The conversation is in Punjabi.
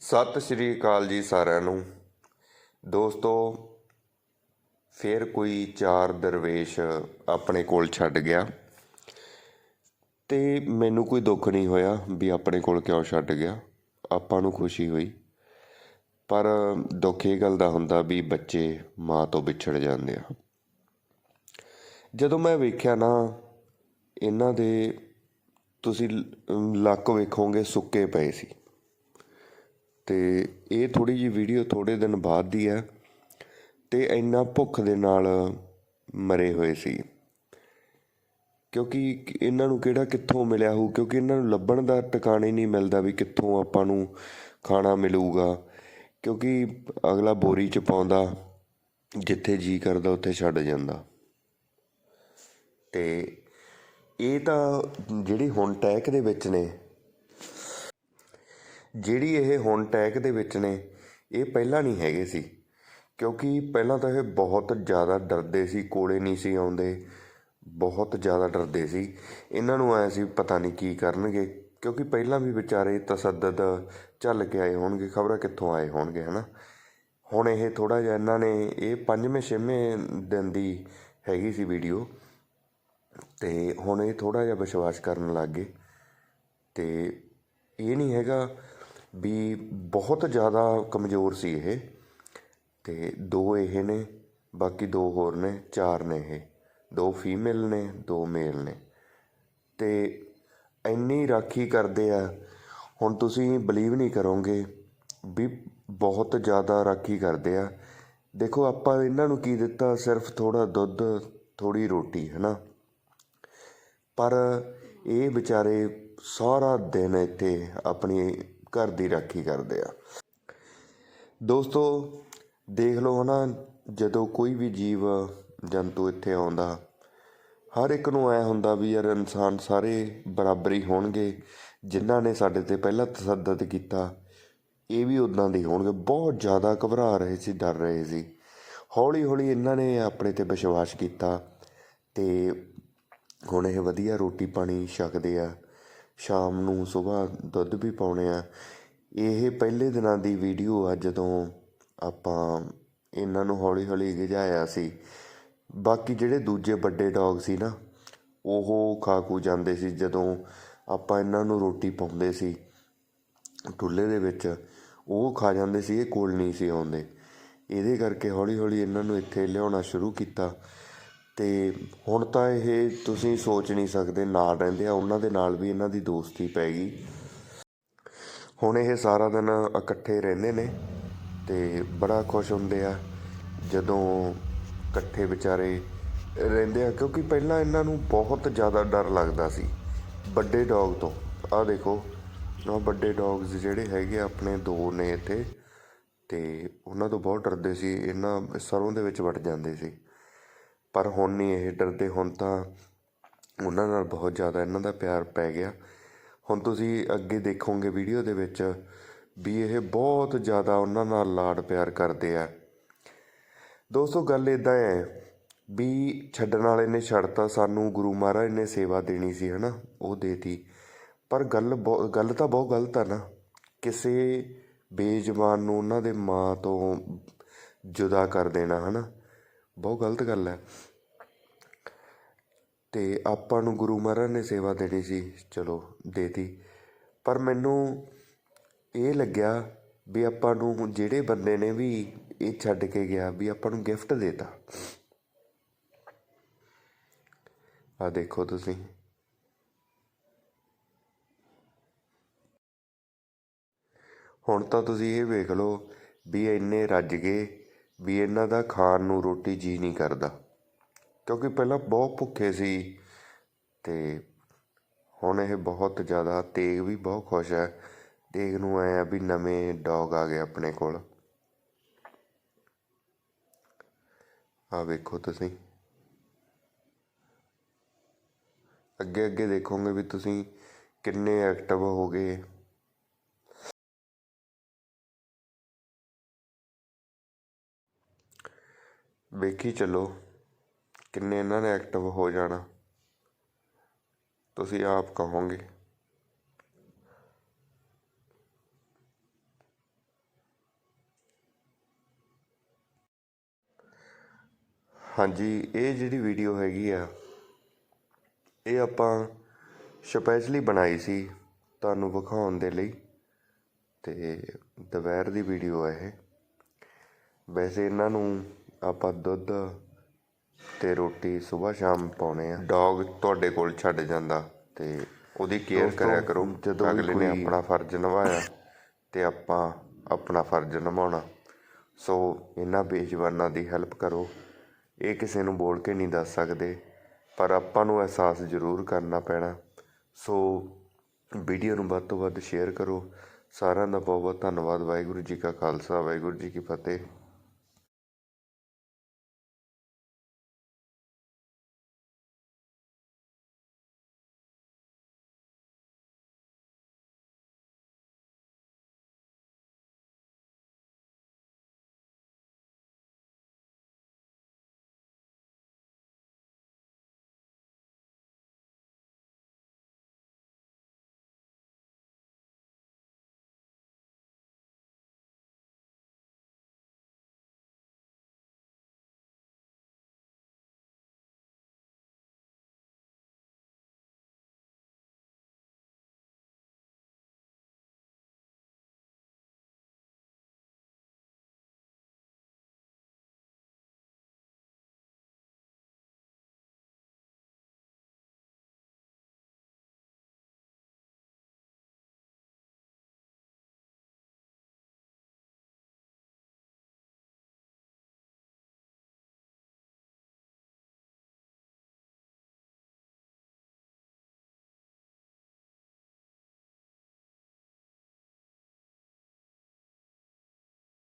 ਸਤਿ ਸ਼੍ਰੀ ਅਕਾਲ ਜੀ ਸਾਰਿਆਂ ਨੂੰ। ਦੋਸਤੋ, ਫੇਰ ਕੋਈ ਚਾਰ ਦਰਵੇਸ਼ ਆਪਣੇ ਕੋਲ ਛੱਡ ਗਿਆ ਤੇ ਮੈਨੂੰ ਕੋਈ ਦੁੱਖ ਨਹੀਂ ਹੋਇਆ ਵੀ ਆਪਣੇ ਕੋਲ ਕਿਉਂ ਛੱਡ ਗਿਆ। ਆਪਾਂ ਨੂੰ ਖੁਸ਼ੀ ਹੋਈ। ਪਰ ਦੁੱਖ ਇਹ ਗੱਲ ਦਾ ਹੁੰਦਾ ਵੀ ਬੱਚੇ ਮਾਂ ਤੋਂ ਵਿਛੜ ਜਾਂਦੇ ਆ। ਜਦੋਂ ਮੈਂ ਵੇਖਿਆ ਨਾ, ਇਹਨਾਂ ਦੇ ਤੁਸੀਂ ਲੱਕ ਵੇਖੋਗੇ ਸੁੱਕੇ ਪਏ ਸੀ। ਤੇ ਇਹ ਥੋੜੀ ਜੀ ਵੀਡੀਓ ਥੋੜੇ ਦਿਨ ਬਾਅਦ ਦੀ ਹੈ ਤੇ ਇੰਨਾ ਭੁੱਖ ਦੇ ਨਾਲ ਮਰੇ ਹੋਏ ਸੀ। ਕਿਉਂਕਿ ਇਹਨਾਂ ਨੂੰ ਕਿਹੜਾ ਕਿੱਥੋਂ ਮਿਲਿਆ ਹੋਊ? ਕਿਉਂਕਿ ਇਹਨਾਂ ਨੂੰ ਲੱਭਣ ਦਾ ਟਿਕਾਣਾ ਹੀ ਨਹੀਂ ਮਿਲਦਾ ਵੀ ਕਿੱਥੋਂ ਆਪਾਂ ਨੂੰ ਖਾਣਾ ਮਿਲੂਗਾ। ਕਿਉਂਕਿ ਅਗਲਾ ਬੋਰੀ ਚ ਪਾਉਂਦਾ, ਜਿੱਥੇ ਜੀ ਕਰਦਾ ਉੱਥੇ ਛੱਡ ਜਾਂਦਾ। ਤੇ ਇਹ ਤਾਂ ਜਿਹੜੀ ਹੁਣ ਟੈਕ ਦੇ ਵਿੱਚ ਨੇ ਜਿਹੜੀ ਇਹ ਹੁਣ ਟੈਕ ਦੇ ਵਿੱਚ ਨੇ, ਇਹ ਪਹਿਲਾਂ ਨਹੀਂ ਹੈਗੇ ਸੀ। ਕਿਉਂਕਿ ਪਹਿਲਾਂ ਤਾਂ ਇਹ ਬਹੁਤ ਜ਼ਿਆਦਾ ਡਰਦੇ ਸੀ, ਕੋਲੇ ਨਹੀਂ ਸੀ ਆਉਂਦੇ। ਬਹੁਤ ਜ਼ਿਆਦਾ ਡਰਦੇ ਸੀ। ਇਹਨਾਂ ਨੂੰ ਆਇਆ ਸੀ, ਪਤਾ ਨਹੀਂ ਕੀ ਕਰਨਗੇ। ਕਿਉਂਕਿ ਪਹਿਲਾਂ ਵੀ ਵਿਚਾਰੇ ਤਸੱਦਦ ਚੱਲ ਕੇ ਆਏ ਹੋਣਗੇ, ਖਬਰਾਂ ਕਿੱਥੋਂ ਆਏ ਹੋਣਗੇ, ਹਨਾ? ਹੁਣ ਇਹ ਥੋੜਾ ਜਿਹਾ ਇਹਨਾਂ ਨੇ, ਇਹ ਪੰਜਵੇਂ, ਛੇਵੇਂ ਦਿਨ ਦੀ ਹੈਗੀ ਸੀ ਵੀਡੀਓ। ਤੇ ਹੁਣ ਇਹ ਥੋੜਾ ਜਿਹਾ ਵਿਸ਼ਵਾਸ ਕਰਨ ਲੱਗ ਗਏ। ਤੇ ਇਹ ਨਹੀਂ ਹੈਗਾ ਵੀ ਬਹੁਤ ਜ਼ਿਆਦਾ ਕਮਜ਼ੋਰ ਸੀ ਇਹ। ਅਤੇ ਦੋ ਇਹ ਨੇ, ਬਾਕੀ ਦੋ ਹੋਰ ਨੇ, ਚਾਰ ਨੇ ਇਹ। ਦੋ ਫੀਮੇਲ ਨੇ, ਦੋ ਮੇਲ ਨੇ। ਅਤੇ ਇੰਨੀ ਰਾਖੀ ਕਰਦੇ ਆ, ਹੁਣ ਤੁਸੀਂ ਬਲੀਵ ਨਹੀਂ ਕਰੋਗੇ ਵੀ ਬਹੁਤ ਜ਼ਿਆਦਾ ਰਾਖੀ ਕਰਦੇ ਆ। ਦੇਖੋ, ਆਪਾਂ ਇਹਨਾਂ ਨੂੰ ਕੀ ਦਿੱਤਾ? ਸਿਰਫ ਥੋੜਾ ਦੁੱਧ ਥੋੜੀ ਰੋਟੀ ਹੈ ਨਾ ਪਰ ਇਹ ਵਿਚਾਰੇ ਸਾਰਾ ਦਿਨ ਇੱਥੇ ਆਪਣੀ ਘਰ ਦੀ ਰਾਖੀ ਕਰਦੇ ਆ। ਦੋਸਤੋ, ਦੇਖ ਲਓ ਨਾ ਜਦੋਂ ਕੋਈ ਵੀ ਜੀਵ, ਜੰਤੂ ਇੱਥੇ ਆਉਂਦਾ, ਹਰ ਇੱਕ ਨੂੰ ਐ ਹੁੰਦਾ ਵੀ ਯਾਰ ਇਨਸਾਨ ਸਾਰੇ ਬਰਾਬਰ ਹੀ ਹੋਣਗੇ, ਜਿਨ੍ਹਾਂ ਨੇ ਸਾਡੇ ਤੇ ਪਹਿਲਾਂ ਤਸੱਦਦ ਕੀਤਾ, ਇਹ ਵੀ ਉਦਾਂ ਦੇ ਹੋਣਗੇ। ਬਹੁਤ ਜ਼ਿਆਦਾ ਘਬਰਾ ਰਹੇ ਸੀ, ਡਰ ਰਹੇ ਸੀ। ਹੌਲੀ ਹੌਲੀ ਇਹਨਾਂ ਨੇ ਆਪਣੇ ਤੇ ਵਿਸ਼ਵਾਸ ਕੀਤਾ ਤੇ ਹੁਣ ਇਹ ਵਧੀਆ ਰੋਟੀ ਪਾਣੀ ਛਕਦੇ ਆ। ਸ਼ਾਮ ਨੂੰ ਸਵੇਰ ਦੁੱਧ ਵੀ ਪਾਉਣੇ ਆ। ਇਹ ਪਹਿਲੇ ਦਿਨਾਂ ਦੀ ਵੀਡੀਓ ਆ ਜਦੋਂ ਆਪਾਂ ਇਹਨਾਂ ਨੂੰ ਹੌਲੀ ਹੌਲੀ ਗਿਜਾਇਆ ਸੀ। ਬਾਕੀ ਜਿਹੜੇ ਦੂਜੇ ਵੱਡੇ ਡੌਗ ਸੀ ਨਾ, ਉਹ ਖਾ ਖੂ ਜਾਂਦੇ ਸੀ ਜਦੋਂ ਆਪਾਂ ਇਹਨਾਂ ਨੂੰ ਰੋਟੀ ਪਾਉਂਦੇ ਸੀ। ਟੁੱਲ੍ਹੇ ਦੇ ਵਿੱਚ ਉਹ ਖਾ ਜਾਂਦੇ ਸੀ, ਇਹ ਕੋਲ ਨਹੀਂ ਸੀ ਆਉਂਦੇ। ਇਹਦੇ ਕਰਕੇ ਹੌਲੀ ਹੌਲੀ ਇਹਨਾਂ ਨੂੰ ਇੱਥੇ ਲਿਆਉਣਾ ਸ਼ੁਰੂ ਕੀਤਾ। ਅਤੇ ਹੁਣ ਤਾਂ ਇਹ ਤੁਸੀਂ ਸੋਚ ਨਹੀਂ ਸਕਦੇ, ਨਾਲ ਰਹਿੰਦੇ ਆ, ਉਹਨਾਂ ਦੇ ਨਾਲ ਵੀ ਇਹਨਾਂ ਦੀ ਦੋਸਤੀ ਪੈ ਗਈ। ਹੁਣ ਇਹ ਸਾਰਾ ਦਿਨ ਇਕੱਠੇ ਰਹਿੰਦੇ ਨੇ ਤੇ ਬੜਾ ਖੁਸ਼ ਹੁੰਦੇ ਆ ਜਦੋਂ ਇਕੱਠੇ ਵਿਚਾਰੇ ਰਹਿੰਦੇ ਆ, ਕਿਉਂਕਿ ਪਹਿਲਾਂ ਇਹਨਾਂ ਨੂੰ ਬਹੁਤ ਜ਼ਿਆਦਾ ਡਰ ਲੱਗਦਾ ਸੀ, ਵੱਡੇ ਡੌਗ ਤੋਂ। ਆਹ ਦੇਖੋ, ਆਹ ਵੱਡੇ ਡੌਗਸ ਜਿਹੜੇ ਹੈਗੇ ਆਪਣੇ ਦੋ ਨੇ ਇੱਥੇ ਤੇ ਉਹਨਾਂ ਤੋਂ ਬਹੁਤ ਡਰਦੇ ਸੀ, ਇਹਨਾਂ ਸਰੋਂ ਦੇ ਵਿੱਚ ਵੜ ਜਾਂਦੇ ਸੀ। ਪਰ ਹੁਣ ਨਹੀਂ, ਇਹ ਡਰਦੇ ਹੁਣ ਤਾਂ ਉਹਨਾਂ ਨਾਲ ਬਹੁਤ ਜ਼ਿਆਦਾ ਇਹਨਾਂ ਦਾ ਪਿਆਰ ਪੈ ਗਿਆ। ਹੁਣ ਤੁਸੀਂ ਅੱਗੇ ਦੇਖੋਗੇ ਵੀਡੀਓ ਦੇ ਵਿੱਚ ਵੀ ਇਹ ਬਹੁਤ ਜ਼ਿਆਦਾ ਉਹਨਾਂ ਨਾਲ ਲਾਡ ਪਿਆਰ ਕਰਦੇ ਆ। ਦੋਸਤੋ, ਗੱਲ ਇਦਾਂ ਹੈ ਵੀ ਛੱਡਣ ਵਾਲੇ ਨੇ ਛੱਡਤਾ, ਸਾਨੂੰ ਗੁਰੂ ਮਹਾਰਾਜ ਨੇ ਸੇਵਾ ਦੇਣੀ ਸੀ, ਹਨਾ, ਉਹ ਦੇਤੀ। ਪਰ ਗੱਲ ਬਹੁ- ਗੱਲ ਤਾਂ ਬਹੁਤ ਗਲਤ ਆ ਨਾ। ਕਿਸੇ ਬੇਜ਼ਬਾਨ ਨੂੰ ਉਹਨਾਂ ਦੇ ਮਾਂ ਤੋਂ ਜੁਦਾ ਕਰ ਦੇਣਾ, ਹਨਾ। ਬਹੁਤ ਗਲਤ ਗੱਲ ਹੈ। ਅਤੇ ਆਪਾਂ ਨੂੰ ਗੁਰੂ ਮਹਾਰਾਜ ਨੇ ਸੇਵਾ ਦੇਣੀ ਸੀ, ਚਲੋ ਦੇਤੀ ਪਰ ਮੈਨੂੰ ਇਹ ਲੱਗਿਆ ਵੀ ਆਪਾਂ ਨੂੰ ਜਿਹੜੇ ਬੰਦੇ ਨੇ ਵੀ ਇਹ ਛੱਡ ਕੇ ਗਿਆ, ਵੀ ਆਪਾਂ ਨੂੰ ਗਿਫਟ ਦੇਤਾ ਆ ਦੇਖੋ ਤੁਸੀਂ। ਹੁਣ ਤਾਂ ਤੁਸੀਂ ਇਹ ਵੇਖ ਲਓ ਵੀ ਇੰਨੇ ਰੱਜ ਗਏ। ਵੀ ਇਹਨਾਂ ਦਾ ਖਾਣ ਨੂੰ ਰੋਟੀ ਜੀ ਨਹੀਂ ਕਰਦਾ। ਕਿਉਂਕਿ ਪਹਿਲਾਂ ਬਹੁਤ ਭੁੱਖੇ ਸੀ ਤੇ ਹੁਣ ਇਹ ਬਹੁਤ ਜ਼ਿਆਦਾ, ਤੇਗ ਵੀ ਬਹੁਤ ਖੁਸ਼ ਹੈ। ਤੇਗ ਨੂੰ ਐ ਆ ਵੀ ਨਵੇਂ ਡੌਗ ਆ ਗਏ ਆਪਣੇ ਕੋਲ। ਆ ਵੇਖੋ ਤੁਸੀਂ। ਅੱਗੇ ਅੱਗੇ ਦੇਖੋਗੇ ਵੀ ਤੁਸੀਂ ਕਿੰਨੇ ਐਕਟਿਵ ਹੋ ਗਏ। ਵੇਖੀ ਚੱਲੋ ਕਿੰਨੇ ਇਹਨਾਂ ਨੇ ਐਕਟਿਵ ਹੋ ਜਾਣਾ। ਤੁਸੀਂ ਆਪ ਕਹੋਗੇ। ਹਾਂਜੀ, ਇਹ ਜਿਹੜੀ ਵੀਡੀਓ ਹੈਗੀ ਆ, ਇਹ ਆਪਾਂ ਸਪੈਸ਼ਲੀ ਬਣਾਈ ਸੀ ਤੁਹਾਨੂੰ ਵਿਖਾਉਣ ਦੇ ਲਈ ਤੇ ਦੁਪਹਿਰ ਦੀ ਵੀਡੀਓ ਹੈ ਇਹ। ਵੈਸੇ ਇਹਨਾਂ ਨੂੰ ਆਪਾਂ ਦੁੱਧ ਤੇ ਰੋਟੀ ਸਵੇਰ ਸ਼ਾਮ ਪਾਉਣੇ ਆ। ਡੌਗ ਤੁਹਾਡੇ ਕੋਲ ਛੱਡ ਜਾਂਦਾ ਤੇ ਉਹਦੀ ਕੇਅਰ ਕਰਿਆ ਕਰੋ। ਜਦੋਂ ਅਗਲੇ ਨੇ ਆਪਣਾ ਫਰਜ਼ ਨਿਭਾਇਆ ਤੇ ਆਪਾਂ ਆਪਣਾ ਫਰਜ਼ ਨਿਭਾਉਣਾ। ਸੋ ਇਹਨਾਂ ਬੇਜਵਾਨਾਂ ਦੀ ਹੈਲਪ ਕਰੋ। ਇਹ ਕਿਸੇ ਨੂੰ ਬੋਲ ਕੇ ਨਹੀਂ ਦੱਸ ਸਕਦੇ ਪਰ ਆਪਾਂ ਨੂੰ ਅਹਿਸਾਸ ਜ਼ਰੂਰ ਕਰਨਾ ਪੈਣਾ। ਸੋ ਵੀਡੀਓ ਨੂੰ ਵੱਧ ਤੋਂ ਵੱਧ ਸ਼ੇਅਰ ਕਰੋ। ਸਾਰਿਆਂ ਦਾ ਬਹੁਤ ਬਹੁਤ ਧੰਨਵਾਦ। ਵਾਹਿਗੁਰੂ ਜੀ ਕਾ ਖਾਲਸਾ ਵਾਹਿਗੁਰੂ ਜੀ ਕੀ ਫਤਿਹ।